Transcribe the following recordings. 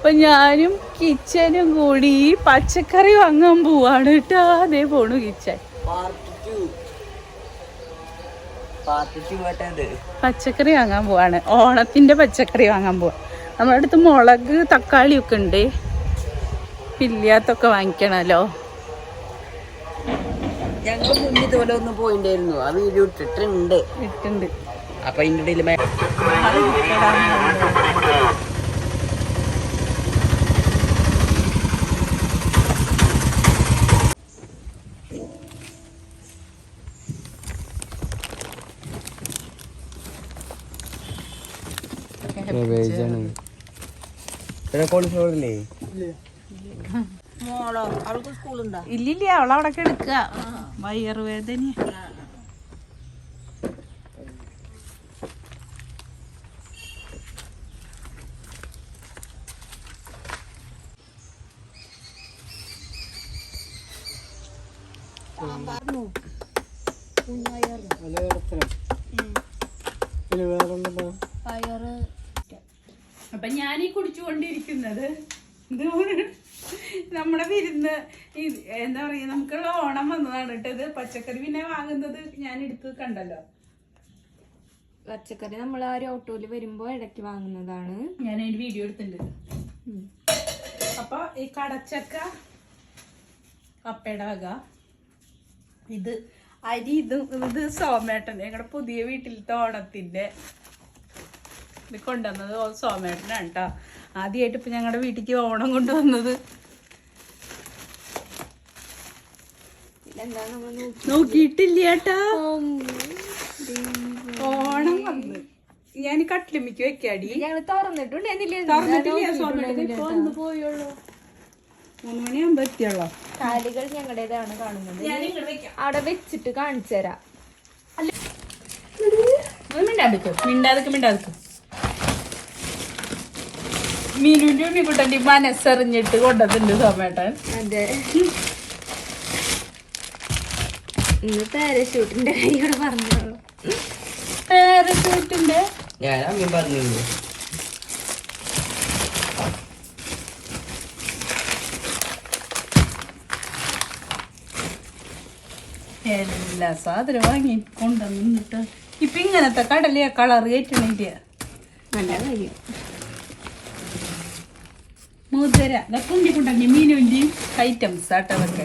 അപ്പൊ ഞാനും കിച്ചനും കൂടി പച്ചക്കറി വാങ്ങാൻ പോവാണ് കേട്ടോ. അതേ പോണു കിച്ചൻ. പച്ചക്കറി വാങ്ങാൻ പോവാണ്. ഓണത്തിന്റെ പച്ചക്കറി വാങ്ങാൻ പോവാ. നമ്മുടെ അടുത്ത് മുളക് തക്കാളി ഒക്കെ ഉണ്ട്. ഇല്ലാത്തൊക്കെ വാങ്ങിക്കണല്ലോ. ഞങ്ങൾ ഇതുപോലെ ഒന്ന് പോയിണ്ടായിരുന്നു. ആ വീഡിയോ ഇട്ടിട്ടുണ്ട്. ഇട്ടുണ്ട് അപ്പൊ ഇതിന്റെ ഇടയിൽ ഇവിടെ കോളിഫ്ലവർ ഇല്ലേ ഇല്ലില്ല അവളവിടെ എടുക്കുക. വയറുവേദന അപ്പൊ ഞാൻ ഈ കുടിച്ചുകൊണ്ടിരിക്കുന്നത് നമ്മുടെ വിരുന്ന് എന്താ പറയാ നമുക്കുള്ള ഓണം വന്നതാണ് കേട്ടോ ഇത്. പച്ചക്കറി പിന്നെ വാങ്ങുന്നത് ഞാൻ എടുത്ത് കണ്ടല്ലോ. പച്ചക്കറി നമ്മൾ ആ ഒരു ഓട്ടോയിൽ വരുമ്പോ ഇടയ്ക്ക് വാങ്ങുന്നതാണ്. ഞാൻ അതിന്റെ വീഡിയോ എടുത്തിട്ടുണ്ട്. അപ്പൊ ഈ കടച്ചക്ക കപ്പയുടെ വക ഇത് അരി ഇത് ഇത് സോമേട്ടൻ ഞങ്ങളുടെ പുതിയ വീട്ടിലത്തെ ഓണത്തിന്റെ ഇത് കൊണ്ടുവന്നത് സോമേട്ടനാണ് കേട്ടോ. ആദ്യമായിട്ട് ഇപ്പം ഞങ്ങളുടെ വീട്ടിലേക്ക് ഓണം കൊണ്ടുവന്നത്. നോക്കിയിട്ടില്ല ചേട്ടാ ഓണം വന്ന്. ഞാൻ കട്ടിലുമ്മിക്ക് വെക്കാടി. ഞങ്ങൾ തുറന്നിട്ടുണ്ടായിരുന്നില്ലേ തുറന്നിട്ടില്ല സോമേട്ടൻ ഒന്ന് പോയുള്ളൂ. മൂന്ന് മണിയാകുമ്പോ എത്തിയുള്ളൂ. കാലുകൾ ഞങ്ങളുടേതാണ് കാണുന്നത്. അവിടെ വെച്ചിട്ട് കാണിച്ചു തരാം മിണ്ടാതിക്കും മിണ്ടാതിക്കും മിണ്ടാതിക്ക് മീനുവിന്റെ ഉണ്ണിക്കുട്ടന്റെ മനസ്സറിഞ്ഞിട്ട് കൊണ്ടതുണ്ട് സോമേട്ടൻ. അതെ. ഇന്ന് പാരഷൂട്ടിന്റെ കാര്യം പറഞ്ഞോളൂ പാരഷൂട്ടിന്റെ ഞാൻ അമ്മയും പറഞ്ഞിരുന്നു. എല്ലാ സാധനം വാങ്ങി കൊണ്ടുവന്നിട്ട്. ഇപ്പൊ ഇങ്ങനത്തെ കടലിയ കളർ കയറ്റണില്ല നല്ല കാര്യം. മുതിര. ഇതൊക്കെ ഉണ്ണിക്കുട്ടന്റെ മീനുവിന്റെയും ഐറ്റംസ് ആട്ടോ അതൊക്കെ.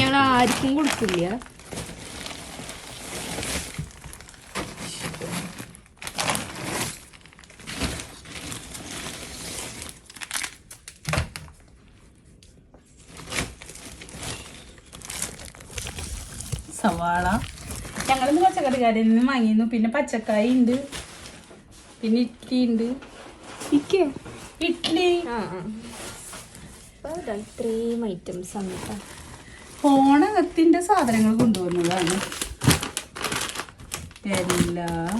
ഞങ്ങൾ ആർക്കും കൊടുക്കില്ല. സവാള. ഞങ്ങളിന്ന് പച്ചക്കറി കടയിൽ നിന്ന് വാങ്ങിയിരുന്നു. പിന്നെ പച്ചക്കായ ഉണ്ട് പിന്നെ ഇറ്റി ഉണ്ട് ഇക്കോ ഇഡ്ഡലി ആ ഇത്രയും ഐറ്റംസ് ആണ് കേട്ടോ സാധനങ്ങൾ കൊണ്ടുവന്നതാണ്. എല്ലാം